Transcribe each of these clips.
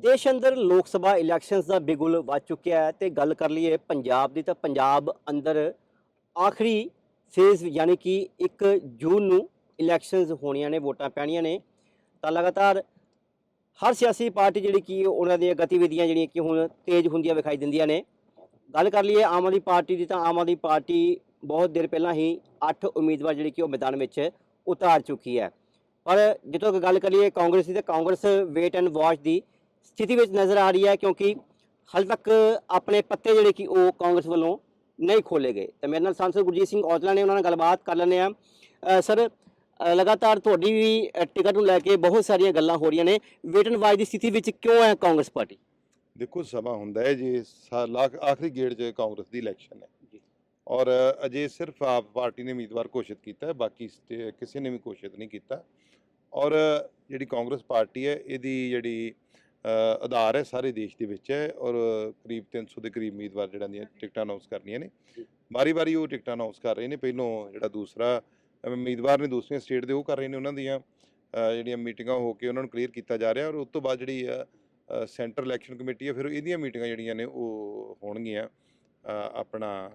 ਦੇਸ਼ ਅੰਦਰ ਲੋਕ ਸਭਾ ਇਲੈਕਸ਼ਨਸ ਦਾ ਬਿਗੁਲ ਵੱਜ ਚੁੱਕਿਆ ਹੈ ਤੇ ਗੱਲ ਕਰ ਲਈਏ ਪੰਜਾਬ ਦੀ ਤਾਂ ਪੰਜਾਬ ਅੰਦਰ ਆਖਰੀ ਫੇਜ਼ ਯਾਨੀ ਕਿ 1 ਜੂਨ ਨੂੰ ਇਲੈਕਸ਼ਨਸ ਹੋਣੀਆਂ ਨੇ, ਵੋਟਾਂ ਪੈਣੀਆਂ ਨੇ। ਤਾਂ ਲਗਾਤਾਰ ਹਰ ਸਿਆਸੀ ਪਾਰਟੀ ਜਿਹੜੀ ਕਿ ਉਹਨਾਂ ਦੀਆਂ ਗਤੀਵਿਧੀਆਂ ਜਿਹੜੀਆਂ ਕਿ ਹੁਣ ਤੇਜ਼ ਹੁੰਦੀਆਂ ਵਿਖਾਈ ਦਿੰਦੀਆਂ ਨੇ। ਗੱਲ ਕਰ ਲਈਏ ਆਮ ਆਦਮੀ ਪਾਰਟੀ ਦੀ ਤਾਂ ਆਮ ਆਦਮੀ ਪਾਰਟੀ ਬਹੁਤ ਦੇਰ ਪਹਿਲਾਂ ਹੀ 8 ਉਮੀਦਵਾਰ ਜਿਹੜੀ ਕਿ ਉਹ ਮੈਦਾਨ ਵਿੱਚ ਉਤਾਰ ਚੁੱਕੀ ਹੈ। ਪਰ ਜਦੋਂ ਕਿ ਗੱਲ ਕਰੀਏ ਕਾਂਗਰਸ ਦੀ ਤਾਂ ਕਾਂਗਰਸ ਵੇਟ ਐਂਡ ਵਾਚ ਦੀ ਸਥਿਤੀ ਵਿੱਚ ਨਜ਼ਰ ਆ ਰਹੀ ਹੈ ਕਿਉਂਕਿ ਹਾਲ ਤੱਕ ਆਪਣੇ ਪੱਤੇ ਜਿਹੜੇ ਕਿ ਉਹ ਕਾਂਗਰਸ ਵੱਲੋਂ ਨਹੀਂ ਖੋਲੇ ਗਏ। ਤੇ ਮੇਰੇ ਨਾਲ ਸੰਸਦ ਗੁਰਜੀਤ ਸਿੰਘ ਔਜਲਾ ਨੇ ਉਹਨਾਂ ਨਾਲ ਗੱਲਬਾਤ ਕਰ ਲੈਂਦੇ ਆ ਸਰ ਲਗਾਤਾਰ ਤੁਹਾਡੀ ਵੀ ਟਿਕਟ ਨੂੰ ਲੈ ਕੇ ਬਹੁਤ ਸਾਰੀਆਂ ਗੱਲਾਂ ਹੋ ਰਹੀਆਂ ਨੇ। ਵੇਟ ਐਂਡ ਵਾਚ ਦੀ ਸਥਿਤੀ ਵਿੱਚ ਕਿਉਂ ਹੈ ਕਾਂਗਰਸ ਪਾਰਟੀ? ਦੇਖੋ ਸਮਾਂ ਹੁੰਦਾ ਹੈ ਜੀ ਸਾਲ ਆਖਰੀ ਗੇੜ 'ਚ ਕਾਂਗਰਸ ਦੀ ਇਲੈਕਸ਼ਨ ਹੈ। ਜੀ। ਔਰ ਅਜੇ ਸਿਰਫ ਆਪ ਪਾਰਟੀ ਨੇ ਉਮੀਦਵਾਰ ਘੋਸ਼ਿਤ ਕੀਤਾ ਹੈ ਬਾਕੀ ਕਿਸੇ ਨੇ ਵੀ ਘੋਸ਼ਿਤ ਨਹੀਂ ਕੀਤਾ। ਔਰ ਜਿਹੜੀ ਕਾਂਗਰਸ ਪਾਰਟੀ ਹੈ ਇਹਦੀ ਜਿਹੜੀ ਆਧਾਰ ਹੈ ਸਾਰੇ ਦੇਸ਼ ਦੇ ਵਿੱਚ ਹੈ ਔਰ ਕਰੀਬ 300 ਦੇ ਕਰੀਬ ਉਮੀਦਵਾਰ ਜਿਹੜਾ ਦੀਆਂ ਟਿਕਟਾਂ ਅਨਾਉਂਸ ਕਰਨੀਆਂ ਨੇ। ਵਾਰੀ-ਵਾਰੀ ਉਹ ਟਿਕਟਾਂ ਅਨਾਉਂਸ ਕਰ ਰਹੇ ਨੇ ਪਹਿਲੋਂ ਜਿਹੜਾ ਦੂਸਰਾ ਉਮੀਦਵਾਰ ਨੇ ਦੂਸਰੀਆਂ ਸਟੇਟ ਦੇ ਉਹ ਕਰ ਰਹੇ ਨੇ ਉਹਨਾਂ ਦੀਆਂ ਜਿਹੜੀਆਂ ਮੀਟਿੰਗਾਂ ਹੋ ਕੇ ਉਹਨਾਂ ਨੂੰ ਕਲੀਅਰ ਕੀਤਾ ਜਾ ਰਿਹਾ ਔਰ ਉਸ ਤੋਂ ਬਾਅਦ ਜਿਹੜੀ ਆ ਸੈਂਟਰ ਇਲੈਕਸ਼ਨ ਕਮੇਟੀ ਹੈ ਫਿਰ ਇਹਦੀਆਂ ਮੀਟਿੰਗਾਂ ਜਿਹੜੀਆਂ ਨੇ ਉਹ ਹੋਣਗੀਆਂ ਆਪਣਾ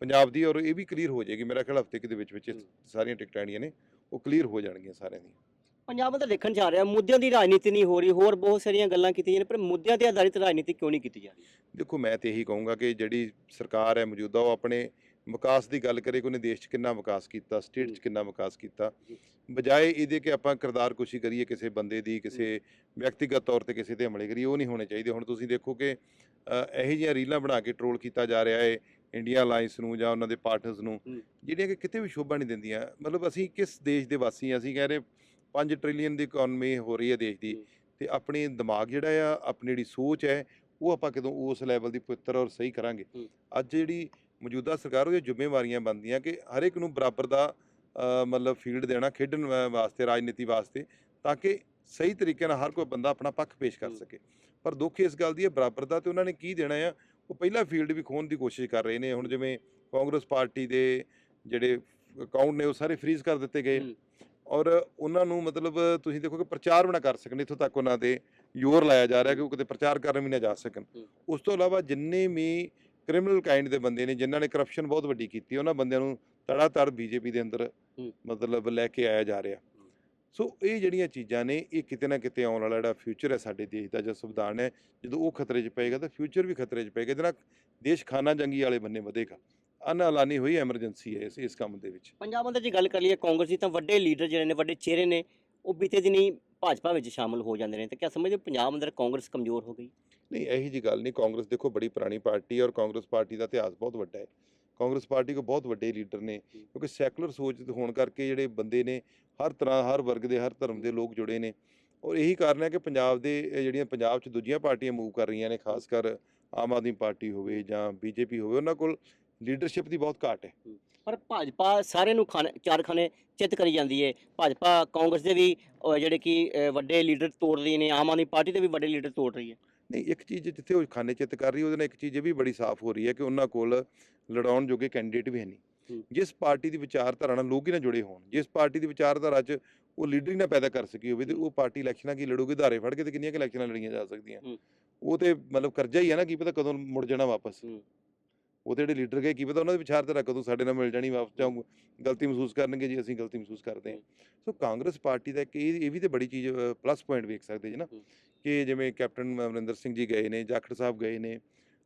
ਪੰਜਾਬ ਦੀ ਔਰ ਇਹ ਵੀ ਕਲੀਅਰ ਹੋ ਜਾਏਗੀ ਮੇਰਾ ਖਿਆਲ ਹਫ਼ਤੇ ਦੇ ਵਿੱਚ ਵਿੱਚ। ਸਾਰੀਆਂ ਟਿਕਟਾਂ ਜਿਹੜੀਆਂ ਨੇ ਉਹ ਕਲੀਅਰ ਹੋ ਜਾਣਗੀਆਂ ਸਾਰਿਆਂ ਦੀਆਂ ਪੰਜਾਬ ਦਾ ਦੇਖਣ ਜਾ ਰਿਹਾ ਮੁੱਦਿਆਂ ਦੀ ਰਾਜਨੀਤੀ ਨਹੀਂ ਹੋ ਰਹੀ ਹੋਰ ਬਹੁਤ ਸਾਰੀਆਂ ਗੱਲਾਂ ਕੀਤੀਆਂ ਨੇ ਪਰ ਮੁੱਦਿਆਂ ਤੇ ਆਧਾਰਿਤ ਰਾਜਨੀਤੀ ਕਿਉਂ ਨਹੀਂ ਕੀਤੀ ਜਾ ਰਹੀ ਦੇਖੋ ਮੈਂ ਤੇ ਇਹੀ ਕਹੂੰਗਾ ਕਿ ਜਿਹੜੀ ਸਰਕਾਰ ਹੈ ਮੌਜੂਦਾ ਉਹ ਆਪਣੇ ਵਿਕਾਸ ਦੀ ਗੱਲ ਕਰੇ ਕਿ ਉਹਨੇ ਦੇਸ਼ 'ਚ ਕਿੰਨਾ ਵਿਕਾਸ ਕੀਤਾ ਸਟੇਟ 'ਚ। ਕਿੰਨਾ ਵਿਕਾਸ ਕੀਤਾ। ਬਜਾਏ ਇਹਦੇ ਕਿ ਆਪਾਂ ਕਿਰਦਾਰ ਕੁਸ਼ੀ ਕਰੀਏ ਕਿਸੇ ਬੰਦੇ ਦੀ ਕਿਸੇ ਵਿਅਕਤੀਗਤ ਤੌਰ ਤੇ ਕਿਸੇ ਤੇ ਹਮਲੇ ਕਰੀਏ ਉਹ ਨਹੀਂ ਹੋਣੇ ਚਾਹੀਦੇ ਹੁਣ ਤੁਸੀਂ ਦੇਖੋ ਕਿ ਇਹੋ ਜਿਹੀਆਂ ਰੀਲਾਂ ਬਣਾ ਕੇ ਟਰੋਲ ਕੀਤਾ ਜਾ ਰਿਹਾ ਹੈ ਇੰਡੀਆ ਅਲਾਈਅੰਸ ਨੂੰ ਜਾਂ ਉਹਨਾਂ ਦੇ ਪਾਰਟਨਰਸ ਨੂੰ। ਜਿਹੜੀਆਂ ਕਿ ਕਿਤੇ ਵੀ ਸ਼ੋਭਾ ਨਹੀਂ ਦਿੰਦੀਆਂ ਮਤਲਬ ਅਸੀਂ ਕਿਸ ਦੇਸ਼ ਦੇ ਵਾਸੀ ਹਾਂ ਅਸੀਂ ਕਹਿ ਰਹੇ 5 ਟ੍ਰਿਲੀਅਨ ਦੀ ਇਕਨੋਮੀ ਹੋ ਰਹੀ ਹੈ ਦੇਸ਼ ਦੀ। ਤੇ ਆਪਣੀ ਦਿਮਾਗ ਜਿਹੜਾ ਆ ਆਪਣੀ ਜਿਹੜੀ ਸੋਚ ਹੈ ਉਹ ਆਪਾਂ ਕਦੋਂ ਉਸ ਲੈਵਲ ਦੀ ਪਵਿੱਤਰ ਔਰ ਸਹੀ ਕਰਾਂਗੇ। ਅੱਜ ਜਿਹੜੀ ਮੌਜੂਦਾ ਸਰਕਾਰ ਉਹਦੀਆਂ ਜ਼ਿੰਮੇਵਾਰੀਆਂ ਬਣਦੀਆਂ ਕਿ ਹਰ ਇੱਕ ਨੂੰ ਬਰਾਬਰ ਦਾ ਮਤਲਬ ਫੀਲਡ ਦੇਣਾ ਖੇਡਣ ਵਾਸਤੇ ਰਾਜਨੀਤੀ ਵਾਸਤੇ ਤਾਂ ਕਿ ਸਹੀ ਤਰੀਕੇ ਨਾਲ ਹਰ ਕੋਈ ਬੰਦਾ ਆਪਣਾ ਪੱਖ ਪੇਸ਼ ਕਰ। ਸਕੇ ਪਰ ਦੁੱਖ ਇਸ ਗੱਲ ਦੀ ਹੈ ਬਰਾਬਰ ਦਾ ਤੇ ਉਹਨਾਂ ਨੇ ਕੀ ਦੇਣਾ ਆ ਉਹ ਪਹਿਲਾ ਫੀਲਡ ਵੀ ਖੋਣ ਦੀ ਕੋਸ਼ਿਸ਼ ਕਰ ਰਹੇ ਨੇ ਹੁਣ ਜਿਵੇਂ ਕਾਂਗਰਸ ਪਾਰਟੀ ਦੇ ਜਿਹੜੇ ਅਕਾਊਂਟ ਨੇ ਉਹ ਸਾਰੇ ਫ੍ਰੀਜ਼ ਕਰ ਦਿੱਤੇ ਗਏ। ਔਰ ਉਹਨਾਂ ਨੂੰ ਮਤਲਬ ਤੁਸੀਂ ਦੇਖੋ ਕਿ ਪ੍ਰਚਾਰ ਵੀ ਨਾ ਕਰ ਸਕਣ ਇੱਥੋਂ ਤੱਕ ਉਹਨਾਂ ਦੇ ਜ਼ੋਰ ਲਾਇਆ ਜਾ ਰਿਹਾ ਕਿ ਉਹ ਕਿਤੇ ਪ੍ਰਚਾਰ ਕਰਨ ਵੀ ਨਾ ਜਾ ਸਕਣ। ਉਸ ਤੋਂ ਇਲਾਵਾ ਜਿੰਨੇ ਵੀ ਕ੍ਰਿਮੀਨਲ ਕਾਈਂਡ ਦੇ ਬੰਦੇ ਨੇ ਜਿਨ੍ਹਾਂ ਨੇ ਕਰਪਸ਼ਨ ਬਹੁਤ ਵੱਡੀ ਕੀਤੀ ਉਹਨਾਂ ਬੰਦਿਆਂ ਨੂੰ ਤੜਾ ਤੜ ਬੀਜੇਪੀ ਦੇ ਅੰਦਰ। ਮਤਲਬ ਲੈ ਕੇ ਆਇਆ ਜਾ ਰਿਹਾ। ਸੋ ਇਹ ਜਿਹੜੀਆਂ ਚੀਜ਼ਾਂ ਨੇ ਇਹ ਕਿਤੇ ਨਾ ਕਿਤੇ ਆਉਣ ਵਾਲਾ ਜਿਹੜਾ ਫਿਊਚਰ ਹੈ ਸਾਡੇ ਦੇਸ਼ ਦਾ ਜੋ ਸੰਵਿਧਾਨ ਹੈ ਜਦੋਂ ਉਹ ਖਤਰੇ 'ਚ ਪਏਗਾ ਤਾਂ ਫਿਊਚਰ ਵੀ ਖਤਰੇ 'ਚ ਪਏਗਾ ਇਹਦੇ ਨਾਲ ਦੇਸ਼ ਖਾਨਾ ਜੰਗੀ ਵਾਲੇ ਬੰਨੇ ਵਧੇਗਾ ਅਨਐਲਾਨੀ ਹੋਈ ਐਮਰਜੈਂਸੀ ਹੈ ਇਸ ਇਸ ਕੰਮ ਦੇ ਵਿੱਚ। ਪੰਜਾਬ ਅੰਦਰ ਜੇ ਗੱਲ ਕਰ ਲਈਏ ਕਾਂਗਰਸ ਦੀ ਤਾਂ ਵੱਡੇ ਲੀਡਰ ਜਿਹੜੇ ਨੇ ਵੱਡੇ ਚਿਹਰੇ ਨੇ ਉਹ ਬੀਤੇ ਦਿਨੀ ਭਾਜਪਾ ਵਿੱਚ ਸ਼ਾਮਲ ਹੋ ਜਾਂਦੇ ਨੇ। ਤੇ ਕਿਆ ਸਮਝਦੇ ਹੋ ਪੰਜਾਬ ਅੰਦਰ ਕਾਂਗਰਸ ਕਮਜ਼ੋਰ ਹੋ ਗਈ? ਨਹੀਂ ਇਹੀ ਜੀ ਗੱਲ ਨਹੀਂ। ਕਾਂਗਰਸ ਦੇਖੋ ਬੜੀ ਪੁਰਾਣੀ ਪਾਰਟੀ ਹੈ ਔਰ ਕਾਂਗਰਸ ਪਾਰਟੀ ਦਾ ਇਤਿਹਾਸ ਬਹੁਤ ਵੱਡਾ ਹੈ। ਕਾਂਗਰਸ ਪਾਰਟੀ ਕੋ ਬਹੁਤ ਵੱਡੇ ਲੀਡਰ ਨੇ ਕਿਉਂਕਿ ਸੈਕੂਲਰ ਸੋਚ ਦੇ ਹੋਣ ਕਰਕੇ ਜਿਹੜੇ ਬੰਦੇ ਨੇ ਹਰ ਤਰ੍ਹਾਂ ਹਰ ਵਰਗ ਦੇ ਹਰ ਧਰਮ ਦੇ ਲੋਕ ਜੁੜੇ ਨੇ। ਔਰ ਇਹੀ ਕਾਰਨ ਹੈ ਕਿ ਪੰਜਾਬ ਦੇ ਇਹ ਜਿਹੜੀਆਂ ਪੰਜਾਬ 'ਚ ਦੂਜੀਆਂ ਪਾਰਟੀਆਂ ਮੂਵ ਕਰ ਰਹੀਆਂ ਨੇ ਖਾਸ ਕਰ ਆਮ ਆਦਮੀ ਪਾਰਟੀ ਹੋਵੇ ਜਾਂ ਬੀਜੇਪੀ ਹੋਵੇ ਉਹਨਾਂ ਕੋਲ ਲੀਡਰਸ਼ਿਪ ਦੀ ਬਹੁਤ ਘਾਟ ਹੈ ਪਰ ਭਾਜਪਾ ਸਾਰਿਆਂ ਨੂੰ ਖਾਣੇ ਚਾਰ ਖਾਨੇ ਚਿੱਤ ਕਰੀ ਜਾਂਦੀ ਹੈ ਭਾਜਪਾ ਕਾਂਗਰਸ ਦੇ ਵੀ ਅਹ, ਜਿਹੜੇ ਕਿ ਅਹ, ਵੱਡੇ ਲੀਡਰ ਤੋੜ ਰਹੀ ਨੇ ਆਮ ਆਦਮੀ ਪਾਰਟੀ ਦੇ ਵੀ ਵੱਡੇ ਲੀਡਰ ਤੋੜ ਰਹੀ ਹੈ ਨਹੀਂ ਇੱਕ ਚੀਜ਼ ਜਿੱਥੇ ਉਹ ਖਾਨੇ ਚਿੱਤ ਕਰ ਰਹੀ ਉਹਦੇ ਨਾਲ ਇੱਕ ਚੀਜ਼ ਇਹ ਵੀ ਬੜੀ ਸਾਫ਼ ਹੋ ਰਹੀ ਹੈ ਕਿ ਉਹਨਾਂ ਕੋਲ ਲੜਾਉਣ ਜੋਗੇ ਕੈਂਡੀਡੇਟ ਵੀ ਹੈ ਨਹੀਂ ਹੂੰ। ਜਿਸ ਪਾਰਟੀ ਦੀ ਵਿਚਾਰਧਾਰਾ ਨਾਲ ਲੋਕ ਹੀ ਨਾ ਜੁੜੇ ਹੋਣ ਜਿਸ ਪਾਰਟੀ ਦੀ ਵਿਚਾਰਧਾਰਾ 'ਚ ਉਹ ਲੀਡਰ ਹੀ ਨਾ ਪੈਦਾ ਕਰ ਸਕੀ ਹੋਵੇ ਤੇ ਉਹ ਪਾਰਟੀ ਇਲੈਕਸ਼ਨਾਂ ਕੀ ਲੜੂਗੀ ਧਾਰੇ ਫੜ ਕੇ ਤੇ ਕਿੰਨੀਆਂ ਕਿ ਇਲੈਕਸ਼ਨਾਂ ਲੜੀਆਂ ਜਾ ਸਕਦੀਆਂ ਹੂੰ। ਉਹ ਤੇ ਮਤਲਬ ਕਰਜ਼ਾ ਹੀ ਹੈ ਨਾ ਕੀ ਪਤਾ ਕਦੋਂ ਮੁੜ ਜਾਣਾ ਵਾਪਸ ਹੂੰ। ਉਹ ਤੇ ਜਿਹੜੇ ਲੀਡਰ ਗਏ ਕੀ ਪਤਾ ਉਹਨਾਂ ਦੀ ਵਿਚਾਰਧਾਰਾ ਕਦੋਂ ਸਾਡੇ ਨਾਲ ਮਿਲ ਜਾਣੀ ਵਾਪਸ ਜਾਂ ਗਲਤੀ ਮਹਿਸੂਸ ਕਰਨਗੇ ਜੀ ਅਸੀਂ ਗਲਤੀ ਮਹਿਸੂਸ ਕਰਦੇ ਹਾਂ ਸੋ ਕਾਂਗਰਸ ਪਾਰਟੀ ਦਾ ਇੱਕ ਇਹ ਵੀ ਤੇ ਬੜੀ ਚੀਜ਼ ਪਲੱਸ ਪੁਆਇੰਟ ਵੇਖ ਸਕਦੇ ਜੀ ਨਾ। ਕਿ ਜਿਵੇਂ ਕੈਪਟਨ ਅਮਰਿੰਦਰ ਸਿੰਘ ਜੀ ਗਏ ਨੇ ਜਾਖੜ ਸਾਹਿਬ ਗਏ ਨੇ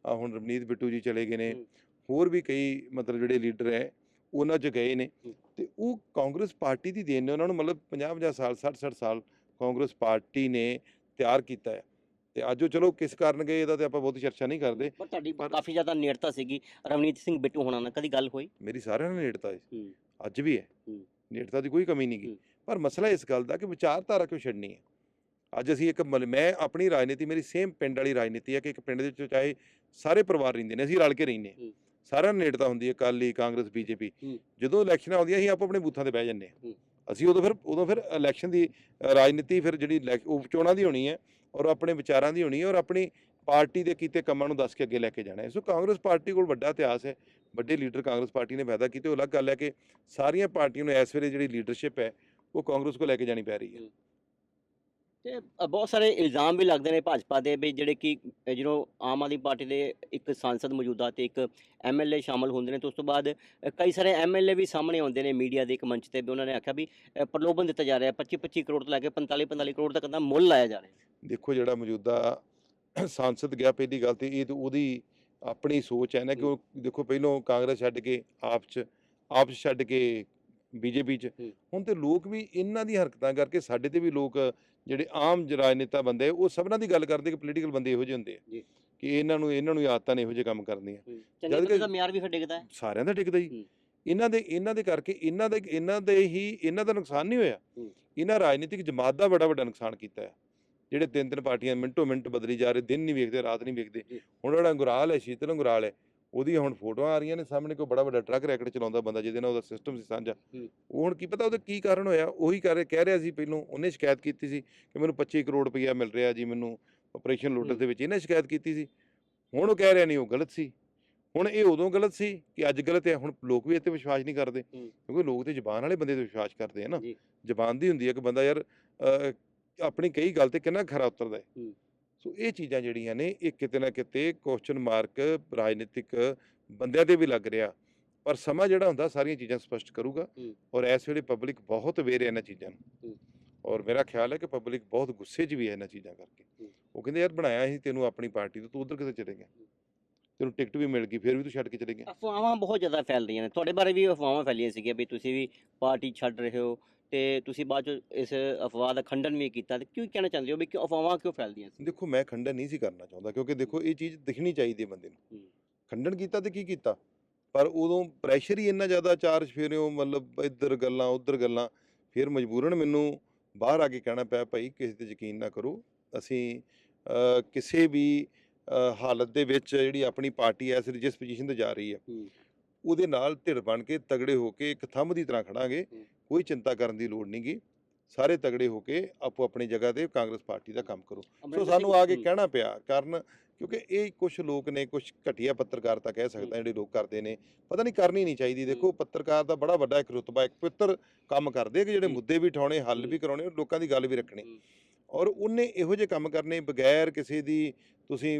ਆ ਹੁਣ ਰਵਨੀਤ ਬਿੱਟੂ ਜੀ ਚਲੇ ਗਏ ਨੇ। ਹੋਰ ਵੀ ਕਈ ਮਤਲਬ ਜਿਹੜੇ ਲੀਡਰ ਹੈ ਉਹਨਾਂ 'ਚ ਗਏ ਨੇ। ਤੇ ਉਹ ਕਾਂਗਰਸ ਪਾਰਟੀ ਦੀ ਦੇਣ ਨੇ ਉਹਨਾਂ ਨੂੰ ਮਤਲਬ 50 50 ਸਾਲ 60 60 ਸਾਲ ਕਾਂਗਰਸ ਪਾਰਟੀ ਨੇ ਤਿਆਰ ਕੀਤਾ ਹੈ ਤੇ ਅੱਜ ਉਹ ਚਲੋ ਕਿਸ ਕਾਰਨ ਗਏ ਇਹਦਾ ਤੇ ਆਪਾਂ ਬਹੁਤੀ ਚਰਚਾ ਨਹੀਂ ਕਰਦੇ ਪਰ ਤੁਹਾਡੀ ਕਾਫੀ ਜ਼ਿਆਦਾ ਨੇੜਤਾ ਸੀਗੀ ਰਵਨੀਤ ਸਿੰਘ ਬਿੱਟੂ ਹੋਣਾ ਨਾਲ ਕਦੀ ਗੱਲ ਹੋਈ ਮੇਰੀ ਸਾਰਿਆਂ ਨਾਲ ਨੇੜਤਾ ਹੈ। ਅੱਜ ਵੀ ਹੈ। ਨੇੜਤਾ ਦੀ ਕੋਈ ਕਮੀ ਨਹੀਂ ਗਈ। ਪਰ ਮਸਲਾ ਇਸ ਗੱਲ ਦਾ ਕਿ ਵਿਚਾਰਧਾਰਾ ਕਿਉਂ ਛੱਡਣੀ ਹੈ ਅੱਜ ਅਸੀਂ ਇੱਕ ਮੈਂ ਆਪਣੀ ਰਾਜਨੀਤੀ ਮੇਰੀ ਸੇਮ ਪਿੰਡ ਵਾਲੀ ਰਾਜਨੀਤੀ ਹੈ ਕਿ ਇੱਕ ਪਿੰਡ ਦੇ ਵਿੱਚ ਚਾਹੇ ਸਾਰੇ ਪਰਿਵਾਰ ਰਹਿੰਦੇ ਨੇ ਅਸੀਂ ਰਲ ਕੇ ਰਹਿੰਦੇ ਹਾਂ। ਸਾਰਿਆਂ ਨੂੰ ਨੇੜਤਾ ਹੁੰਦੀ ਹੈ ਅਕਾਲੀ ਕਾਂਗਰਸ ਬੀਜੇਪੀ। ਜਦੋਂ ਇਲੈਕਸ਼ਨਾਂ ਆਉਂਦੀਆਂ ਅਸੀਂ ਆਪੋ ਆਪਣੇ ਬੂਥਾਂ ਤੇ ਬਹਿ ਜੰਨੇ ਹੂੰ। ਅਸੀਂ ਉਦੋਂ ਫਿਰ ਉਦੋਂ ਫਿਰ ਇਲੈਕਸ਼ਨ ਦੀ ਰਾਜਨੀਤੀ ਫਿਰ ਜਿਹੜੀ ਉਹ ਚੋਣਾਂ ਦੀ ਹੋਣੀ ਹੈ ਔਰ ਆਪਣੇ ਵਿਚਾਰਾਂ ਦੀ ਹੋਣੀ ਹੈ ਔਰ ਆਪਣੀ ਪਾਰਟੀ ਦੇ ਕੀਤੇ ਕੰਮਾਂ ਨੂੰ ਦੱਸ ਕੇ ਅੱਗੇ ਲੈ ਕੇ ਜਾਣਾ ਹੈ। ਸੋ ਕਾਂਗਰਸ ਪਾਰਟੀ ਕੋਲ ਵੱਡਾ ਇਤਿਹਾਸ ਹੈ। ਵੱਡੇ ਲੀਡਰ ਕਾਂਗਰਸ ਪਾਰਟੀ ਨੇ ਪੈਦਾ ਕੀਤੇ। ਉਹ ਅਲੱਗ ਗੱਲ ਹੈ ਕਿ ਸਾਰੀਆਂ ਪਾਰਟੀਆਂ ਨੂੰ ਇਸ ਵੇਲੇ ਜਿਹੜੀ ਲੀਡਰਸ਼ਿਪ ਹੈ, ਉਹ ਕਾਂਗਰਸ ਕੋਲ ਲੈ ਕੇ ਜਾਣੀ ਪੈ ਰਹੀ ਹੈ। ਤੇ ਬਹੁਤ ਸਾਰੇ ਇਲਜ਼ਾਮ ਵੀ ਲੱਗਦੇ ਨੇ ਭਾਜਪਾ ਦੇ ਵੀ ਜਿਹੜੇ ਕਿ ਜਦੋਂ ਆਮ ਆਦਮੀ ਪਾਰਟੀ ਦੇ ਇੱਕ ਸਾਂਸਦ ਮੌਜੂਦਾ ਤੇ ਇੱਕ ਐਮਐਲਏ ਸ਼ਾਮਲ ਹੁੰਦੇ ਨੇ। ਤੇ ਉਸ ਤੋਂ ਬਾਅਦ ਕਈ ਸਾਰੇ ਐਮਐਲਏ ਵੀ ਸਾਹਮਣੇ ਆਉਂਦੇ ਨੇ ਮੀਡੀਆ ਦੇ ਇੱਕ ਮੰਚ ਤੇ ਵੀ ਉਹਨਾਂ ਨੇ ਆਖਿਆ ਵੀ ਪ੍ਰਲੋਭਨ ਦਿੱਤਾ ਜਾ ਰਿਹਾ। 25 25 ਕਰੋੜ ਤੋਂ ਲੈ ਕੇ 45 45 ਕਰੋੜ ਤੱਕ ਦਾ ਮੁੱਲ ਲਾਇਆ ਜਾ ਰਿਹਾ। ਦੇਖੋ ਜਿਹੜਾ ਮੌਜੂਦਾ ਸੰਸਦ ਗਿਆ ਪਹਿਲੀ ਗੱਲ ਤੇ ਇਹ ਤਾਂ ਉਹਦੀ ਆਪਣੀ ਸੋਚ ਹੈ ਨਾ ਕਿ ਉਹ ਦੇਖੋ ਪਹਿਲੋਂ ਕਾਂਗਰਸ ਛੱਡ ਕੇ ਆਪ ਚ ਆਪ ਛੱਡ ਕੇ ਬੀਜੇਪੀ ਚ। ਹੁਣ ਤੇ ਲੋਕ ਵੀ ਇਹਨਾਂ ਦੀ ਹਰਕਤਾਂ ਕਰਕੇ ਸਾਡੇ ਤੇ ਵੀ ਲੋਕ ਜਿਹੜੇ ਆਮ ਰਾਜਨੇਤਾ ਬੰਦੇ ਉਹ ਸਭਨਾਂ ਦੀ ਗੱਲ ਕਰਦੇ ਕਿ ਪੋਲੀਟੀਕਲ ਬੰਦੇ ਇਹੋ ਜਿਹੇ ਹੁੰਦੇ ਆ। ਕਿ ਇਹਨਾਂ ਨੂੰ ਇਹਨਾਂ ਨੂੰ ਆਦਤਾਂ ਨੇ ਇਹੋ ਜਿਹੇ ਕੰਮ ਕਰਨੀਆਂ ਜਦ ਕਿ- ਦਾ ਮਿਆਰ ਵੀ ਫਿਰ ਡਿੱਗਦਾ ਸਾਰਿਆਂ ਦਾ ਟਿਕਦਾ ਹੀ। ਇਹਨਾਂ ਦੇ ਇਹਨਾਂ ਦੇ ਕਰਕੇ ਇਹਨਾਂ ਦੇ ਇਹਨਾਂ ਦੇ ਹੀ ਇਹਨਾਂ ਦਾ ਨੁਕਸਾਨ ਨਹੀਂ ਹੋਇਆ। ਇਹਨਾਂ ਰਾਜਨੀਤਿਕ ਜਮਾਤ ਦਾ ਬੜਾ ਵੱਡਾ ਨੁਕਸਾਨ ਕੀਤਾ ਹੈ ਜਿਹੜੇ ਤਿੰਨ ਤਿੰਨ ਪਾਰਟੀਆਂ ਮਿੰਟੋ ਮਿੰਟ ਬਦਲੀ ਜਾ ਰਹੇ ਦਿਨ ਨਹੀਂ ਵੇਖਦੇ ਰਾਤ ਨਹੀਂ ਵੇਖਦੇ। ਹੁਣ ਜਿਹੜਾ ਗੁਰਾਲ ਹੈ ਸ਼ੀਤਲ ਗੁਰਾਲ ਹੈ ਉਹਦੀ ਹੁਣ ਫੋਟੋਆਂ ਆ ਰਹੀਆਂ ਨੇ ਸਾਹਮਣੇ ਕੋਈ ਬੜਾ ਵੱਡਾ ਟਰੱਕ ਰੈਕਟ ਚਲਾਉਂਦਾ ਬੰਦਾ ਜਿਹਦੇ ਨਾਲ ਉਹਦਾ ਸਿਸਟਮ ਸੀ ਸਾਂਝਾ। ਉਹ ਹੁਣ ਕੀ ਪਤਾ ਉਹਦਾ ਕੀ ਕਾਰਨ ਹੋਇਆ ਉਹੀ ਕਰ ਕਹਿ ਰਿਹਾ ਸੀ ਪਹਿਲੋਂ ਉਹਨੇ ਸ਼ਿਕਾਇਤ ਕੀਤੀ ਸੀ ਕਿ ਮੈਨੂੰ 25 ਕਰੋੜ ਰੁਪਈਆ ਮਿਲ ਰਿਹਾ ਜੀ ਮੈਨੂੰ ਆਪਰੇਸ਼ਨ ਲੋਟਸ। ਦੇ ਵਿੱਚ ਇਹਨੇ ਸ਼ਿਕਾਇਤ ਕੀਤੀ ਸੀ ਹੁਣ ਉਹ ਕਹਿ ਰਿਹਾ ਨਹੀਂ ਉਹ ਗਲਤ ਸੀ ਹੁਣ ਇਹ ਉਦੋਂ ਗਲਤ ਸੀ ਕਿ ਅੱਜ ਗਲਤ ਹੈ ਹੁਣ ਲੋਕ ਵੀ ਤੇ ਵਿਸ਼ਵਾਸ ਨਹੀਂ ਕਰਦੇ। ਕਿਉਂਕਿ ਲੋਕ ਤੇ ਜ਼ਬਾਨ ਵਾਲੇ ਬੰਦੇ ਤੇ ਵਿਸ਼ਵਾਸ ਕਰਦੇ ਆ ਨਾ। ਜ਼ਬਾਨ ਦੀ ਹੁੰਦੀ ਹੈ ਕਿ ਬੰਦਾ ਯਾਰ ਆਪਣੀ ਕਈ ਗੱਲ ਤੇ ਕਿੰਨਾ ਖਰਾ ਉਤਰਦਾ ਹੂੰ। ਸੋ ਇਹ ਚੀਜ਼ਾਂ ਜਿਹੜੀਆਂ ਨੇ ਇਹ ਕਿਤੇ ਨਾ ਕਿਤੇ ਕੁਐਸਚਨ ਮਾਰਕ ਰਾਜਨੀਤਿਕ ਬੰਦਿਆਂ ਤੇ ਵੀ ਲੱਗ ਰਿਹਾ। ਪਰ ਸਮਾਂ ਜਿਹੜਾ ਹੁੰਦਾ ਸਾਰੀਆਂ ਚੀਜ਼ਾਂ ਸਪਸ਼ਟ ਕਰੂਗਾ। ਔਰ ਇਸ ਵੇਲੇ ਪਬਲਿਕ ਬਹੁਤ ਹੈ ਇਹਨਾਂ ਚੀਜ਼ਾਂ ਨੂੰ। ਔਰ ਮੇਰਾ ਖਿਆਲ ਹੈ ਕਿ ਪਬਲਿਕ ਬਹੁਤ ਗੁੱਸੇ 'ਚ ਵੀ ਹੈ ਇਹਨਾਂ ਚੀਜ਼ਾਂ ਕਰਕੇ। ਉਹ ਕਹਿੰਦੇ ਯਾਰ ਬਣਾਇਆ ਸੀ ਤੈਨੂੰ ਆਪਣੀ ਪਾਰਟੀ ਤੋਂ ਤੂੰ ਉਧਰ ਕਿਤੇ ਚਲੇ ਗਿਆ? ਤੈਨੂੰ ਟਿਕਟ ਵੀ ਮਿਲ ਗਈ ਫਿਰ ਵੀ ਤੂੰ ਛੱਡ ਕੇ ਚਲੇ ਗਿਆ? ਅਫਵਾਹਾਂ ਬਹੁਤ ਜ਼ਿਆਦਾ ਫੈਲ ਰਹੀਆਂ ਨੇ। ਤੁਹਾਡੇ ਬਾਰੇ ਵੀ ਅਫਵਾਹਾਂ ਫੈਲੀਆਂ ਸੀਗੀਆਂ ਵੀ ਤੁਸੀਂ ਵੀ ਪਾਰਟੀ ਛੱਡ ਰਹੇ ਹੋ ਤੇ ਤੁਸੀਂ ਬਾਅਦ ਚ ਇਸ ਅਫਵਾਹ ਦਾ ਖੰਡਨ ਵੀ ਕੀਤਾ ਤੇ ਕਿਉਂ ਕਹਿਣਾ ਚਾਹੁੰਦੇ ਹੋ ਵੀ ਕਿ ਅਫਵਾਹਾਂ ਕਿਉਂ ਫੈਲਦੀਆਂ ਸੀ ਦੇਖੋ ਮੈਂ ਖੰਡਨ ਨਹੀਂ ਸੀ ਕਰਨਾ ਚਾਹੁੰਦਾ ਕਿਉਂਕਿ ਦੇਖੋ ਇਹ ਚੀਜ਼ ਦਿਖਣੀ ਚਾਹੀਦੀ ਹੈ ਬੰਦੇ ਨੂੰ। ਖੰਡਨ ਕੀਤਾ ਤੇ ਕੀ ਕੀਤਾ ਪਰ ਉਦੋਂ ਪ੍ਰੈਸ਼ਰ ਹੀ ਇੰਨਾ ਜ਼ਿਆਦਾ ਚਾਰਜ ਫੇਰਿਓ ਮਤਲਬ ਇੱਧਰ ਗੱਲਾਂ ਉੱਧਰ ਗੱਲਾਂ ਫਿਰ ਮਜਬੂਰਨ ਮੈਨੂੰ ਬਾਹਰ ਆ ਕੇ ਕਹਿਣਾ ਪਿਆ ਭਾਈ ਕਿਸੇ ਤੇ ਯਕੀਨ ਨਾ ਕਰੋ ਅਸੀਂ ਕਿਸੇ ਵੀ ਹਾਲਤ ਦੇ ਵਿੱਚ ਜਿਹੜੀ ਆਪਣੀ ਆਪਣੀ ਐਸ ਜਿਸ ਪੋਜੀਸ਼ਨ ਤੇ ਜਾ ਰਹੀ ਹੈ। ਉਹਦੇ ਨਾਲ ਧਿਰ ਬਣ ਕੇ ਤਗੜੇ ਹੋ ਕੇ ਇੱਕ ਥੰਮ ਦੀ ਤਰ੍ਹਾਂ ਖੜਾਂਗੇ। ਕੋਈ ਚਿੰਤਾ ਕਰਨ ਦੀ ਲੋੜ ਨਹੀਂਗੀ ਸਾਰੇ ਤਗੜੇ ਹੋ ਕੇ ਆਪੋ ਆਪਣੀ ਜਗ੍ਹਾ ਤੇ ਕਾਂਗਰਸ ਪਾਰਟੀ ਦਾ ਕੰਮ ਕਰੋ ਸੋ ਸਾਨੂੰ ਆ ਕੇ। ਕਹਿਣਾ ਪਿਆ ਕਾਰਨ ਕਿਉਂਕਿ ਇਹ ਕੁਝ ਲੋਕ ਨੇ ਕੁਝ ਘਟੀਆ ਪੱਤਰਕਾਰਤਾ ਕਹਿ ਸਕਦਾ। ਜਿਹੜੇ ਲੋਕ ਕਰਦੇ ਨੇ ਪਤਾ ਨਹੀਂ ਕਰਨੀ ਨਹੀਂ ਚਾਹੀਦੀ ਦੇਖੋ ਪੱਤਰਕਾਰ ਦਾ ਬੜਾ ਵੱਡਾ ਇੱਕ ਰੁਤਬਾ ਇੱਕ ਪਵਿੱਤਰ ਕੰਮ ਕਰਦੇ ਕਿ ਜਿਹੜੇ। ਮੁੱਦੇ ਵੀ ਉਠਾਉਣੇ ਹੱਲ। ਵੀ ਕਰਾਉਣੇ ਔਰ ਲੋਕਾਂ ਦੀ ਗੱਲ ਵੀ ਰੱਖਣੀ। ਔਰ ਉਹਨੇ ਇਹੋ ਜਿਹੇ ਕੰਮ ਕਰਨੇ ਬਗੈਰ ਕਿਸੇ ਦੀ ਤੁਸੀਂ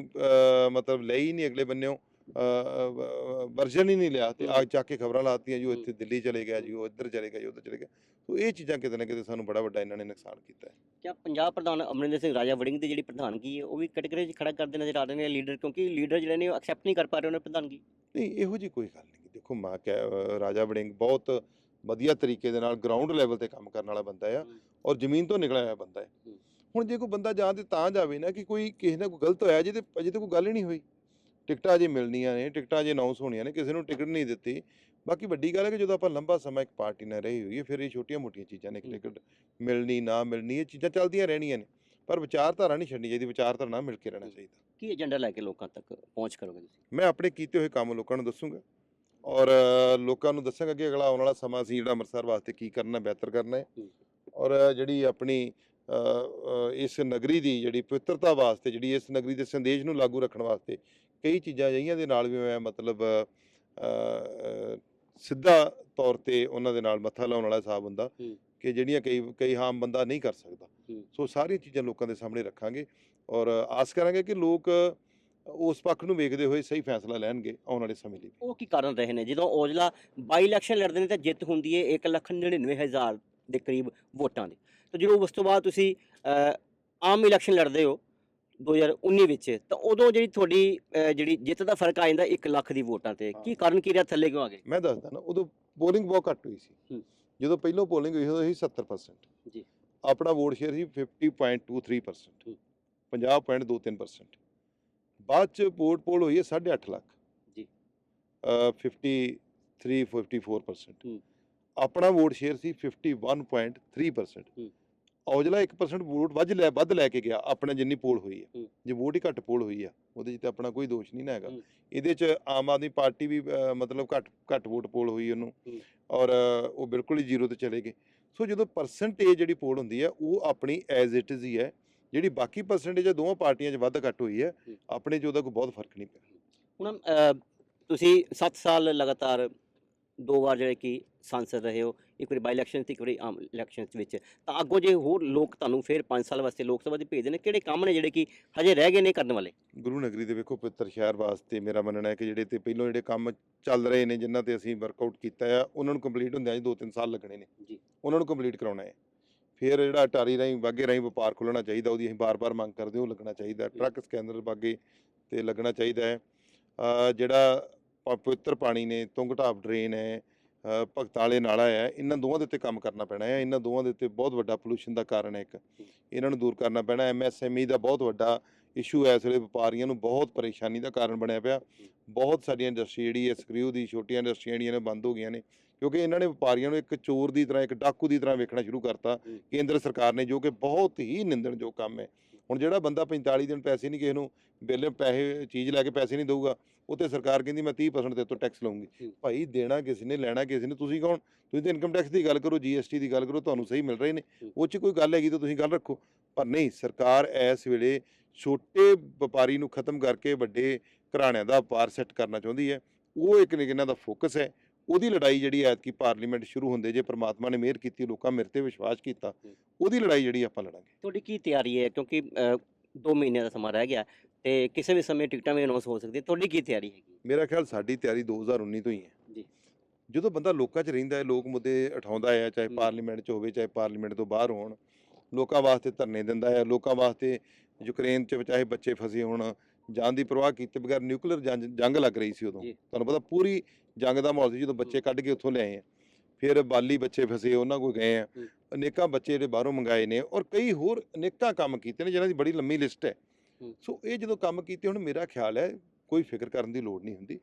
ਮਤਲਬ ਲਈ ਨਹੀਂ ਅਗਲੇ ਬੰਨਿਓ ਵਰਜਨ ਹੀ ਨਹੀਂ ਲਿਆ ਤੇ ਆ ਚੱਕ ਕੇ ਖਬਰਾਂ ਲਾਤੀਆਂ ਜੀ ਉਹ ਇੱਥੇ ਦਿੱਲੀ ਚਲੇ ਗਿਆ ਜੀ ਉਹ ਇੱਧਰ ਚਲੇ ਗਿਆ ਜੀ ਉੱਧਰ ਚਲੇ ਗਿਆ। ਸੋ ਇਹ ਚੀਜ਼ਾਂ ਕਿਤੇ ਨਾ ਕਿਤੇ ਸਾਨੂੰ ਬੜਾ ਵੱਡਾ ਇਹਨਾਂ ਨੇ ਨੁਕਸਾਨ ਕੀਤਾ ਹੈ। ਕਿਆ ਪੰਜਾਬ ਪ੍ਰਧਾਨ ਅਮਰਿੰਦਰ ਸਿੰਘ ਰਾਜਾ ਵੜਿੰਗ ਦੀ ਜਿਹੜੀ ਪ੍ਰਧਾਨਗੀ ਹੈ ਉਹ ਵੀ ਕੈਟਾਗਰੀ 'ਚ ਖੜਾ ਕਰਦੇ ਨਜ਼ਰ ਆ ਰਹੇ ਨੇ ਲੀਡਰ ਕਿਉਂਕਿ ਲੀਡਰ ਜਿਹੜੇ ਨੇ ਉਹ ਐਕਸੈਪਟ ਨਹੀਂ ਕਰ ਪਾ ਰਹੇ ਉਹਨਾਂ ਪ੍ਰਧਾਨਗੀ। ਨਹੀਂ ਇਹੋ ਜੀ ਕੋਈ ਗੱਲ ਨਹੀਂ। ਦੇਖੋ ਮਾਂ ਰਾਜਾ ਵੜਿੰਗ ਬਹੁਤ ਵਧੀਆ ਤਰੀਕੇ ਦੇ ਨਾਲ ਗਰਾਊਂਡ ਲੈਵਲ ਤੇ ਕੰਮ ਕਰਨ ਵਾਲਾ ਬੰਦਾ ਆ ਔਰ ਜ਼ਮੀਨ ਤੋਂ ਨਿਕਲਿਆ ਹੋਇਆ ਬੰਦਾ ਹੈ। ਹੂੰ। ਹੁਣ ਜੇ ਕੋਈ ਬੰਦਾ ਜਾਂ ਤੇ ਤਾਂ ਜਾਵੇ ਨਾ ਕਿ ਕੋਈ ਕਿਸੇ ਨਾਲ ਕੋਈ ਗਲਤ ਹੋਇਆ ਜੇ ਤੇ ਅਜੇ ਤੇ ਕੋਈ ਗੱਲ ਹੀ ਨਹੀਂ ਹੋਈ। ਟਿਕਟਾਂ ਅਜੇ ਮਿਲਣੀਆਂ ਨੇ ਟਿਕਟਾਂ ਅਜੇ ਅਨਾਉਂਸ ਹੋਣੀਆਂ ਨੇ ਕਿਸੇ ਨੂੰ ਟਿਕਟ ਨਹੀਂ ਦਿੱਤੀ। ਬਾਕੀ ਵੱਡੀ ਗੱਲ ਹੈ ਕਿ ਜਦੋਂ ਆਪਾਂ ਲੰਬਾ ਸਮਾਂ ਇੱਕ ਪਾਰਟੀ ਨਾਲ ਰਹੀ ਹੋਈ ਹੈ ਫਿਰ ਇਹ ਛੋਟੀਆਂ-ਮੋਟੀਆਂ ਚੀਜ਼ਾਂ ਨੇ। ਟਿਕਟ ਮਿਲਣੀ ਨਾ ਮਿਲਣੀ ਇਹ ਚੀਜ਼ਾਂ ਚੱਲਦੀਆਂ ਰਹਿਣੀਆਂ ਨੇ। ਪਰ ਵਿਚਾਰਧਾਰਾ ਨਹੀਂ ਛੱਡਣੀ ਚਾਹੀਦੀ ਵਿਚਾਰਧਾਰਾ ਨਾਲ ਮਿਲ ਕੇ ਰਹਿਣਾ ਚਾਹੀਦਾ। ਕੀ ਏਜੰਡਾ ਲੈ ਕੇ ਲੋਕਾਂ ਤੱਕ ਪਹੁੰਚ ਕਰੋਗੇ ਤੁਸੀਂ? ਮੈਂ ਆਪਣੇ ਕੀਤੇ ਹੋਏ ਕੰਮ ਲੋਕਾਂ ਨੂੰ ਦੱਸੂਗਾ। ਔਰ ਲੋਕਾਂ ਨੂੰ ਦੱਸਾਂਗਾ ਕਿ ਅਗਲਾ ਆਉਣ ਵਾਲਾ ਸਮਾਂ ਸੀ ਜਿਹੜਾ ਅੰਮ੍ਰਿਤਸਰ ਵਾਸਤੇ ਕੀ ਕਰਨਾ ਬਿਹਤਰ ਕਰਨਾ ਹੈ। ਔਰ ਜਿਹੜੀ ਆਪਣੀ ਇਸ ਨਗਰੀ ਦੀ ਜਿਹੜੀ ਪਵਿੱਤਰਤਾ ਵਾਸਤੇ ਜਿਹੜੀ ਇਸ ਨਗਰੀ ਦੇ ਸੰਦੇਸ਼ ਨੂੰ ਲਾਗੂ ਰੱਖਣ ਵਾਸਤੇ ਕਈ ਚੀਜ਼ਾਂ ਅਜਿਹੀਆਂ ਦੇ ਨਾਲ ਵੀ ਮੈਂ ਮਤਲਬ ਸਿੱਧਾ ਤੌਰ ਤੇ ਉਹਨਾਂ ਦੇ ਨਾਲ ਮੱਥਾ ਲਾਉਣ ਵਾਲਾ ਹਿਸਾਬ ਹੁੰਦਾ। ਕਿ ਜਿਹੜੀਆਂ ਕਈ ਕਈ ਆਮ ਬੰਦਾ ਨਹੀਂ ਕਰ ਸਕਦਾ। ਸੋ ਸਾਰੀਆਂ ਚੀਜ਼ਾਂ ਲੋਕਾਂ ਦੇ ਸਾਹਮਣੇ ਰੱਖਾਂਗੇ ਔਰ ਆਸ ਕਰਾਂਗੇ ਕਿ ਲੋਕ ਉਸ ਪੱਖ ਨੂੰ ਵੇਖਦੇ ਹੋਏ ਸਹੀ ਫੈਸਲਾ ਲੈਣਗੇ ਆਉਣ ਵਾਲੇ ਸਮੇਂ ਲਈ ਉਹ ਕੀ ਕਾਰਨ ਰਹੇ ਨੇ ਜਦੋਂ ਔਜਲਾ ਬਾਈ ਇਲੈਕਸ਼ਨ ਲੜਦੇ ਨੇ ਤਾਂ ਜਿੱਤ ਹੁੰਦੀ ਹੈ 199000 ਦੇ ਕਰੀਬ ਵੋਟਾਂ ਦੀ ਤਾਂ ਜਦੋਂ ਉਸ ਤੋਂ ਬਾਅਦ ਤੁਸੀਂ ਆਮ ਇਲੈਕਸ਼ਨ ਲੜਦੇ ਹੋ 2019 ਵਿੱਚ ਤਾਂ ਉਦੋਂ ਜਿਹੜੀ ਤੁਹਾਡੀ ਅਹ, ਜਿਹੜੀ ਜਿੱਤ ਦਾ ਫ਼ਰਕ ਆ ਜਾਂਦਾ 1 ਲੱਖ ਦੀ ਵੋਟਾਂ ਤੇ ਕੀ। ਕਾਰਨ ਕੀ ਰਿਹਾ ਥੱਲੇ ਕਿਉਂ ਆ ਗਏ ਮੈਂ ਦੱਸਦਾ ਨਾ ਉਦੋਂ ਪੋਲਿੰਗ ਬਹੁਤ ਘੱਟ ਹੋਈ ਸੀ ਹੂੰ। ਜਦੋਂ ਪਹਿਲੋਂ ਪੋਲਿੰਗ ਹੋਈ ਉਦੋਂ ਸੀ 70% ਜੀ। ਆਪਣਾ ਵੋਟ ਸ਼ੇਅਰ ਸੀ 50.23% ਹੂੰ। 50.23% ਬਾਅਦ ਚ ਵੋਟ ਪੋਲ ਹੋਈ ਹੈ 8.5 ਲੱਖ ਜੀ। ਅ 53 54% ਹੂੰ। ਆਪਣਾ ਵੋਟ ਸ਼ੇਅਰ ਸੀ 51.3% ਹੂੰ। ਔਜਲਾ 1% ਵੋਟ ਵੱਧ ਲੈ ਵੱਧ ਲੈ ਕੇ ਗਿਆ ਆਪਣਾ ਜਿੰਨੀ ਪੋਲ ਹੋਈ ਹੈ। ਜੇ ਵੋਟ ਹੀ ਘੱਟ ਪੋਲ ਹੋਈ ਆ ਉਹਦੇ 'ਚ ਤੇ ਆਪਣਾ ਕੋਈ ਦੋਸ਼ ਨਹੀਂ ਨਾ ਹੈਗਾ। ਇਹਦੇ 'ਚ ਆਮ ਆਦਮੀ ਪਾਰਟੀ ਵੀ ਮਤਲਬ ਘੱਟ ਘੱਟ ਵੋਟ ਪੋਲ ਹੋਈ ਉਹਨੂੰ। ਔਰ ਉਹ ਬਿਲਕੁਲ ਹੀ ਜ਼ੀਰੋ ਤੇ ਚਲੇ ਗਏ ਸੋ ਜਦੋਂ ਪਰਸੈਂਟੇਜ ਜਿਹੜੀ ਪੋਲ ਹੁੰਦੀ ਹੈ ਉਹ ਆਪਣੀ ਐਜ਼ ਇਟ ਇਜ਼ ਹੀ ਹੈ ਜਿਹੜੀ ਬਾਕੀ ਪਰਸੈਂਟੇਜ ਹੈ ਦੋਵਾਂ ਪਾਰਟੀਆਂ 'ਚ ਵੱਧ ਘੱਟ ਹੋਈ ਹੈ। ਆਪਣੇ 'ਚ ਉਹਦਾ ਕੋਈ ਬਹੁਤ ਫ਼ਰਕ ਨਹੀਂ ਪਿਆ ਹੁਣ ਤੁਸੀਂ 7 ਸਾਲ ਲਗਾਤਾਰ ਦੋ ਵਾਰ ਜਿਹੜੇ ਕਿ ਸੰਸਦ ਰਹੇ ਹੋ ਇੱਕ ਵਾਰੀ ਬਾਈ ਇਲੈਕਸ਼ਨ ਤੇ ਇੱਕ ਵਾਰੀ ਆਮ ਇਲੈਕਸ਼ਨ ਵਿੱਚ। ਤਾਂ ਅੱਗੋਂ ਜੇ ਹੋਰ ਲੋਕ ਤੁਹਾਨੂੰ ਫਿਰ 5 ਸਾਲ ਵਾਸਤੇ ਲੋਕ ਸਭਾ ਦੇ ਭੇਜਦੇ ਨੇ ਕਿਹੜੇ ਕੰਮ ਨੇ ਜਿਹੜੇ ਕਿ ਹਜੇ ਰਹਿ ਗਏ ਨੇ ਕਰਨ ਵਾਲੇ? ਗੁਰੂ ਨਗਰੀ ਦੇ ਵੇਖੋ ਪਵਿੱਤਰ ਸ਼ਹਿਰ ਵਾਸਤੇ ਮੇਰਾ ਮੰਨਣਾ ਹੈ ਕਿ ਜਿਹੜੇ ਤੇ ਪਹਿਲੋਂ ਜਿਹੜੇ ਕੰਮ ਚੱਲ ਰਹੇ ਨੇ ਜਿਨ੍ਹਾਂ ਤੇ ਅਸੀਂ ਵਰਕਆਊਟ ਕੀਤਾ ਆ ਉਹਨਾਂ ਨੂੰ ਕੰਪਲੀਟ ਹੁੰਦਿਆਂ ਜੀ 2-3 ਸਾਲ ਲੱਗਣੇ ਨੇ। ਜੀ। ਉਹਨਾਂ ਨੂੰ ਕੰਪਲੀਟ ਕਰਾਉਣਾ ਹੈ। ਫਿਰ ਜਿਹੜਾ ਅਟਾਰੀ ਰਾਹੀਂ ਬਾਗੇ ਰਾਹੀਂ ਵਪਾਰ ਖੁੱਲ੍ਹਣਾ ਚਾਹੀਦਾ ਉਹਦੀ ਅਸੀਂ ਬਾਰ-ਬਾਰ ਮੰਗ ਕਰਦੇ ਹਾਂ, ਉਹ ਲੱਗਣਾ ਚਾਹੀਦਾ। ਟਰੱਕ ਸਕੈਨਰ ਬਾਗੇ ਤੇ ਲੱਗਣਾ ਚਾਹੀਦਾ ਹੈ। ਜਿਹੜਾ ਪਵਿੱਤਰ ਪਾਣੀ ਨੇ ਤੁੰਗ ਡਰੇਨ ਹੈ ਭਗਤਾਲੇ ਨਾਲਾ ਹੈ, ਇਹਨਾਂ ਦੋਵਾਂ ਦੇ ਉੱਤੇ ਕੰਮ ਕਰਨਾ ਪੈਣਾ ਹੈ, ਇਹਨਾਂ ਦੋਵਾਂ ਦੇ ਉੱਤੇ ਬਹੁਤ ਵੱਡਾ ਪੋਲੂਸ਼ਨ ਦਾ ਕਾਰਨ ਹੈ ਇੱਕ। ਇਹਨਾਂ ਨੂੰ ਦੂਰ ਕਰਨਾ ਪੈਣਾ ਐਮਐਸਐਮਈ ਦਾ ਬਹੁਤ ਵੱਡਾ ਇਸ਼ੂ ਹੈ, ਇਸ ਵੇਲੇ ਵਪਾਰੀਆਂ ਨੂੰ ਬਹੁਤ ਪਰੇਸ਼ਾਨੀ ਦਾ ਕਾਰਨ ਬਣਿਆ ਪਿਆ। ਬਹੁਤ ਸਾਰੀਆਂ ਇੰਡਸਟਰੀ ਜਿਹੜੀ ਹੈ ਸਕਰੀਊ ਦੀ ਛੋਟੀਆਂ ਇੰਡਸਟਰੀਆਂ ਜਿਹੜੀਆਂ ਨੇ, ਬੰਦ ਹੋ ਗਈਆਂ ਨੇ। ਕਿਉਂਕਿ ਇਹਨਾਂ ਨੇ ਵਪਾਰੀਆਂ ਨੂੰ ਇੱਕ ਚੋਰ ਦੀ ਤਰ੍ਹਾਂ ਇੱਕ ਡਾਕੂ ਦੀ ਤਰ੍ਹਾਂ ਵੇਖਣਾ ਸ਼ੁਰੂ ਕਰਤਾ। ਕੇਂਦਰ ਸਰਕਾਰ ਨੇ ਜੋ ਕਿ ਬਹੁਤ ਹੀ ਨਿੰਦਣਯੋਗ ਕੰਮ ਹੈ। ਹੁਣ ਜਿਹੜਾ ਬੰਦਾ 45 ਦਿਨ ਪੈਸੇ ਨਹੀਂ ਕਿਸੇ ਨੂੰ ਬਿੱਲ ਪੈਸੇ ਚੀਜ਼ ਲੈ ਕੇ ਪੈਸੇ ਨਹੀਂ ਦਊਗਾ ਉਹ ਤੇ ਸਰਕਾਰ ਕਹਿੰਦੀ ਮੈਂ 30% ਤੇ ਤੋਂ ਟੈਕਸ ਲਵਾਂਗੀ। ਭਾਈ ਦੇਣਾ ਕਿਸੇ ਨੇ ਲੈਣਾ ਕਿਸੇ ਨੇ ਤੁਸੀਂ ਕੌਣ? ਤੁਸੀਂ ਤਾਂ ਇਨਕਮ ਟੈਕਸ ਦੀ ਗੱਲ ਕਰੋ ਜੀਐਸਟੀ ਦੀ ਗੱਲ ਕਰੋ ਤੁਹਾਨੂੰ ਸਹੀ ਮਿਲ ਰਹੇ ਨੇ। ਉਹ 'ਚ ਕੋਈ ਗੱਲ ਹੈਗੀ ਤਾਂ ਤੁਸੀਂ ਗੱਲ ਰੱਖੋ। ਪਰ ਨਹੀਂ ਸਰਕਾਰ ਇਸ ਵੇਲੇ ਛੋਟੇ ਵਪਾਰੀ ਨੂੰ ਖਤਮ ਕਰਕੇ ਵੱਡੇ ਘਰਾਣਿਆਂ ਦਾ ਵਪਾਰ ਸੈੱਟ ਕਰਨਾ ਚਾਹੁੰਦੀ ਹੈ। ਉਹ ਇੱਕ ਨੇ ਇਹਨਾਂ ਦਾ ਫੋਕਸ ਹੈ। ਉਹਦੀ ਲੜਾਈ ਜਿਹੜੀ ਐਤਕੀ ਪਾਰਲੀਮੈਂਟ ਸ਼ੁਰੂ ਹੁੰਦੇ ਜੇ ਪ੍ਰਮਾਤਮਾ ਨੇ ਮਿਹਰ ਕੀਤੀ ਲੋਕਾਂ ਮੇਰੇ ਤੇ ਵਿਸ਼ਵਾਸ ਕੀਤਾ। ਉਹਦੀ ਲੜਾਈ ਜਿਹੜੀ ਆਪਾਂ ਲੜਾਂਗੇ ਤੁਹਾਡੀ ਕੀ ਤਿਆਰੀ ਹੈ ਕਿਉਂਕਿ 2 ਮਹੀਨੇ ਦਾ ਸਮਾਂ ਰਹਿ ਗਿਆ ਤੇ ਕਿਸੇ ਵੀ ਸਮੇਂ ਟਿਕਟਾਂ ਵੀ ਅਨਾਉਂਸ ਹੋ ਸਕਦੀਆਂ ਤੁਹਾਡੀ ਕੀ ਤਿਆਰੀ ਹੈਗੀ ਮੇਰਾ ਖਿਆਲ ਸਾਡੀ ਤਿਆਰੀ 2019 ਤੋਂ ਹੀ ਹੈ ਜੀ। ਜਦੋਂ ਬੰਦਾ ਲੋਕਾਂ 'ਚ ਰਹਿੰਦਾ ਹੈ ਲੋਕ ਮੁੱਦੇ ਉਠਾਉਂਦਾ ਹੈ ਚਾਹੇ। ਪਾਰਲੀਮੈਂਟ 'ਚ ਹੋਵੇ ਚਾਹੇ ਪਾਰਲੀਮੈਂਟ ਤੋਂ ਬਾਹਰ ਹੋਣ ਲੋਕਾਂ ਵਾਸਤੇ ਧਰਨੇ ਦਿੰਦਾ ਹੈ ਲੋਕਾਂ ਵਾਸਤੇ ਯੂਕਰੇਨ 'ਚ ਚਾਹੇ ਬੱਚੇ ਫਸੇ ਹੋਣ ਜਾਨ ਦੀ ਪਰਵਾਹ ਕੀਤੇ ਬਗੈਰ ਨਿਊਕਲੀਅਰ ਜੰਗ ਲੱਗ ਰਹੀ ਸੀ ਉਦੋਂ। ਤੁਹਾਨੂੰ ਪਤਾ ਪੂਰੀ ਜੰਗ ਦਾ ਮਾਹੌਲ ਸੀ ਜਦੋਂ ਬੱਚੇ ਕੱਢ ਕੇ ਉੱਥੋਂ ਲਿਆਏ ਆ ਫਿਰ ਬਾਲੀ ਬੱਚੇ ਫਸੇ ਉਹਨਾਂ ਕੋਲ ਗਏ ਆ। ਅਨੇਕਾਂ ਬੱਚੇ ਜਿਹੜੇ ਬਾਹਰੋਂ ਮੰਗਾਏ ਨੇ ਔਰ ਕਈ ਹੋਰ ਅਨੇਕਾਂ ਕੰਮ ਕੀਤੇ ਨੇ ਜਿਨ੍ਹਾਂ ਦੀ ਬੜੀ ਲੰਮੀ ਲਿਸਟ ਹੈ। ਸੋ ਇਹ ਜਦੋਂ ਕੰਮ ਕੀਤੇ ਹੁਣ ਮੇਰਾ ਖਿਆਲ ਹੈ ਕੋਈ ਫਿਕਰ ਕਰਨ ਦੀ ਲੋੜ ਨਹੀਂ ਹੁੰਦੀ।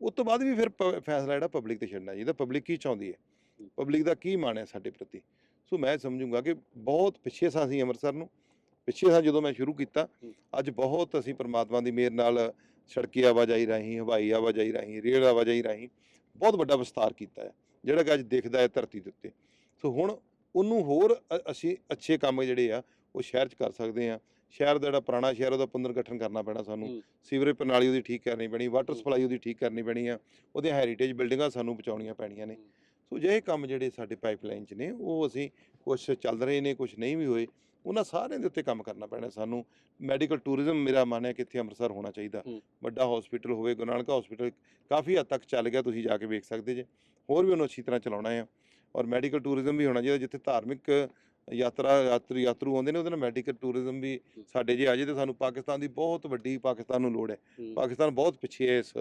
ਉਸ ਤੋਂ ਬਾਅਦ ਵੀ ਫਿਰ ਫੈਸਲਾ ਜਿਹੜਾ ਪਬਲਿਕ ਤੇ ਛੱਡਣਾ ਚਾਹੀਦਾ ਪਬਲਿਕ ਕੀ ਚਾਹੁੰਦੀ ਹੈ। ਪਬਲਿਕ ਦਾ ਕੀ ਮਾਣ ਹੈ ਸਾਡੇ ਪ੍ਰਤੀ ਸੋ ਮੈਂ ਸਮਝੂੰਗਾ ਕਿ ਬਹੁਤ ਪਿੱਛੇ ਸਾਂ ਅਸੀਂ ਅੰਮ੍ਰਿਤਸਰ ਨੂੰ ਪਿੱਛੇ ਸਾਂ ਜਦੋਂ ਮੈਂ ਸ਼ੁਰੂ ਕੀਤਾ। ਅੱਜ ਬਹੁਤ ਅਸੀਂ ਪਰਮਾਤਮਾ ਦੀ ਮਿਹਰ ਨਾਲ ਸੜਕੀ ਆਵਾਜਾਈ ਰਾਹੀਂ ਹਵਾਈ ਆਵਾਜਾਈ ਰਾਹੀਂ ਰੇਲ ਆਵਾਜਾਈ ਰਾਹੀਂ ਬਹੁਤ ਵੱਡਾ ਵਿਸਤਾਰ ਕੀਤਾ ਹੈ ਜਿਹੜਾ ਕਿ ਅੱਜ ਦਿਖਦਾ ਹੈ ਧਰਤੀ ਦੇ ਉੱਤੇ ਸੋ ਹੁਣ ਉਹਨੂੰ ਹੋਰ ਅਸੀਂ ਅੱਛੇ ਕੰਮ ਜਿਹੜੇ ਆ ਉਹ ਸ਼ਹਿਰ 'ਚ ਕਰ ਸਕਦੇ ਆ ਸ਼ਹਿਰ ਦਾ ਜਿਹੜਾ ਪੁਰਾਣਾ ਸ਼ਹਿਰ ਉਹਦਾ ਪੁਨਰ ਗਠਨ ਕਰਨਾ ਪੈਣਾ ਸਾਨੂੰ। ਸੀਵਰੇਜ ਪ੍ਰਣਾਲੀ ਉਹਦੀ ਠੀਕ ਕਰਨੀ ਪੈਣੀ ਵਾਟਰ। ਸਪਲਾਈ ਉਹਦੀ ਠੀਕ ਕਰਨੀ ਪੈਣੀ ਆ ਉਹਦੀਆਂ ਹੈਰੀਟੇਜ ਬਿਲਡਿੰਗਾਂ ਸਾਨੂੰ ਬਚਾਉਣੀਆਂ ਪੈਣੀਆਂ ਨੇ। ਸੋ ਜੇ ਕੰਮ ਜਿਹੜੇ ਸਾਡੇ ਪਾਈਪਲਾਈਨ 'ਚ ਨੇ ਉਹ ਅਸੀਂ ਕੁਝ ਚੱਲ ਰਹੇ ਨੇ ਕੁਝ ਨਹੀਂ ਵੀ ਹੋਏ ਉਹਨਾਂ ਸਾਰਿਆਂ ਦੇ ਉੱਤੇ ਕੰਮ ਕਰਨਾ ਪੈਣਾ ਸਾਨੂੰ। ਮੈਡੀਕਲ ਟੂਰਿਜ਼ਮ ਮੇਰਾ ਮਨ ਹੈ ਕਿ ਇੱਥੇ ਅੰਮ੍ਰਿਤਸਰ ਹੋਣਾ ਚਾਹੀਦਾ। ਵੱਡਾ ਹਸਪੀਟਲ ਹੋਵੇ ਗੁਰੂ ਨਾਨਕ ਹਸਪੀਟਲ ਕਾਫੀ ਹੱਦ ਤੱਕ ਚੱਲ ਗਿਆ ਤੁਸੀਂ ਜਾ ਕੇ ਵੇਖ ਸਕਦੇ ਜੇ। ਹੋਰ ਵੀ ਉਹਨੂੰ ਅੱਛੀ ਤਰ੍ਹਾਂ ਚਲਾਉਣਾ ਹੈ ਔਰ ਮੈਡੀਕਲ ਟੂਰਿਜ਼ਮ ਵੀ ਹੋਣਾ ਚਾਹੀਦਾ ਜਿੱਥੇ ਧਾਰਮਿਕ ਯਾਤਰਾ ਯਾਤਰੀ ਯਾਤਰੂ ਆਉਂਦੇ ਨੇ ਉਹਦੇ ਨਾਲ ਮੈਡੀਕਲ ਟੂਰਿਜ਼ਮ ਵੀ। ਸਾਡੇ ਜੇ ਆ ਜੇ ਤੇ ਸਾਨੂੰ ਪਾਕਿਸਤਾਨ ਦੀ ਬਹੁਤ ਵੱਡੀ ਪਾਕਿਸਤਾਨ ਨੂੰ ਲੋੜ ਹੈ। ਪਾਕਿਸਤਾਨ ਬਹੁਤ ਪਿੱਛੇ ਹੈ ਇਸ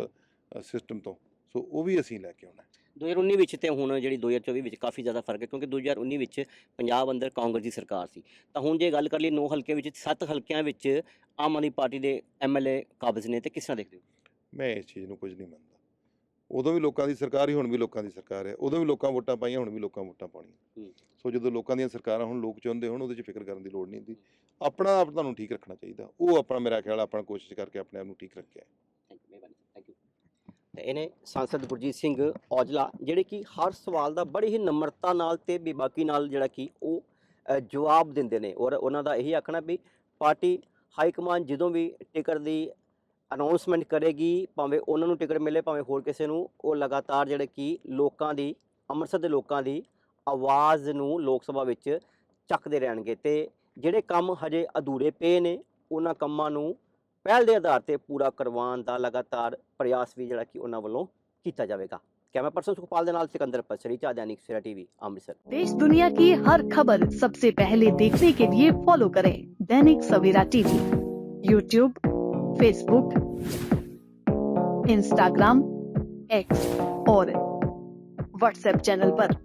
ਸਿਸਟਮ ਤੋਂ। ਸੋ ਉਹ ਵੀ ਅਸੀਂ ਲੈ ਕੇ ਆਉਣਾ ਹੈ। 2019 ਵਿੱਚ ਤੇ ਹੁਣ ਜਿਹੜੀ 2024 ਵਿੱਚ ਕਾਫੀ ਜ਼ਿਆਦਾ ਫ਼ਰਕ ਹੈ ਕਿਉਂਕਿ 2019 ਵਿੱਚ ਪੰਜਾਬ ਅੰਦਰ ਕਾਂਗਰਸ ਦੀ ਸਰਕਾਰ ਸੀ। ਤਾਂ ਹੁਣ ਜੇ ਗੱਲ ਕਰ ਲਈ 9 ਹਲਕੇ ਵਿੱਚ 7 ਹਲਕਿਆਂ ਵਿੱਚ ਆਮ ਆਦਮੀ ਪਾਰਟੀ ਦੇ ਐਮਐਲਏ ਕਾਬਜ਼ ਨੇ ਤੇ ਕਿਸ ਤਰ੍ਹਾਂ ਦੇਖਦੇ ਹੋ? ਮੈਂ ਇਸ ਚੀਜ਼ ਨੂੰ ਕੁਝ ਨਹੀਂ ਮੰਨਦਾ। ਉਦੋਂ ਵੀ ਲੋਕਾਂ ਦੀ ਸਰਕਾਰ ਹੀ ਹੁਣ ਵੀ ਲੋਕਾਂ ਦੀ ਸਰਕਾਰ ਹੈ। ਉਦੋਂ ਵੀ ਲੋਕਾਂ ਵੋਟਾਂ ਪਾਈਆਂ ਹੁਣ ਵੀ ਲੋਕਾਂ ਵੋਟਾਂ ਪਾਉਣੀਆਂ। ਸੋ ਜਦੋਂ ਲੋਕਾਂ ਦੀਆਂ ਸਰਕਾਰਾਂ ਹੁਣ ਲੋਕ ਚਾਹੁੰਦੇ ਹੁਣ ਉਹਦੇ 'ਚ ਫਿਕਰ ਕਰਨ ਦੀ ਲੋੜ ਨਹੀਂ ਹੁੰਦੀ। ਆਪਣਾ ਆਪ ਤੁਹਾਨੂੰ ਠੀਕ ਰੱਖਣਾ ਚਾਹੀਦਾ। ਉਹ ਆਪਣਾ ਮੇਰਾ ਖਿਆਲ ਆਪਣਾ ਕੋਸ਼ਿਸ਼ ਕਰਕੇ ਆਪਣੇ ਆਪ ਨੂੰ ਠੀਕ ਰੱਖਿਆ ਇਹਨੇ ਸੰਸਦ ਗੁਰਜੀਤ ਸਿੰਘ ਔਜਲਾ, ਜਿਹੜੇ ਕਿ ਹਰ ਸਵਾਲ ਦਾ ਬੜੀ ਹੀ ਨਮਰਤਾ ਨਾਲ ਤੇ ਬੇਬਾਕੀ ਨਾਲ ਜਿਹੜਾ ਕਿ ਉਹ ਜਵਾਬ ਦਿੰਦੇ ਨੇ। ਔਰ ਉਹਨਾਂ ਦਾ ਇਹੀ ਆਖਣਾ ਵੀ ਪਾਰਟੀ ਹਾਈ ਕਮਾਂਡ ਜਦੋਂ ਵੀ ਟਿਕਟ ਦੀ ਅਨਾਉਂਸਮੈਂਟ ਕਰੇਗੀ, ਭਾਵੇਂ ਉਹਨਾਂ ਨੂੰ ਟਿਕਟ ਮਿਲੇ, ਭਾਵੇਂ ਹੋਰ ਕਿਸੇ ਨੂੰ, ਉਹ ਲਗਾਤਾਰ ਜਿਹੜੇ ਕਿ ਲੋਕਾਂ ਦੀ, ਅੰਮ੍ਰਿਤਸਰ ਦੇ ਲੋਕਾਂ ਦੀ ਆਵਾਜ਼ ਨੂੰ ਲੋਕ ਸਭਾ ਵਿੱਚ ਚੱਕਦੇ ਰਹਿਣਗੇ। ਤੇ ਜਿਹੜੇ ਕੰਮ ਹਜੇ ਅਧੂਰੇ ਪਏ ਨੇ, ਉਹਨਾਂ ਕੰਮਾਂ ਨੂੰ ਪਹਿਲ ਦੇ ਆਧਾਰ ਤੇ ਪੂਰਾ ਕਰਵਾਉਣ ਦਾ ਲਗਾਤਾਰ ਪ੍ਰਯਾਸ ਵੀ ਜਿਹੜਾ ਕਿ ਉਹਨਾਂ ਵੱਲੋਂ ਕੀਤਾ ਜਾਵੇਗਾ ਕੈਮਰਾ ਪਰਸਨ ਸੁਖਪਾਲ ਦੇ ਨਾਲ ਸਿਕੰਦਰ ਪਸਰੀ ਚਾਹ दैनिक सवेरा टीवी अमृतसर देश दुनिया की हर खबर सबसे पहले देखने के लिए फॉलो करें Dainik Savera TV YouTube Facebook Instagram X और व्हाट्सएप चैनल पर।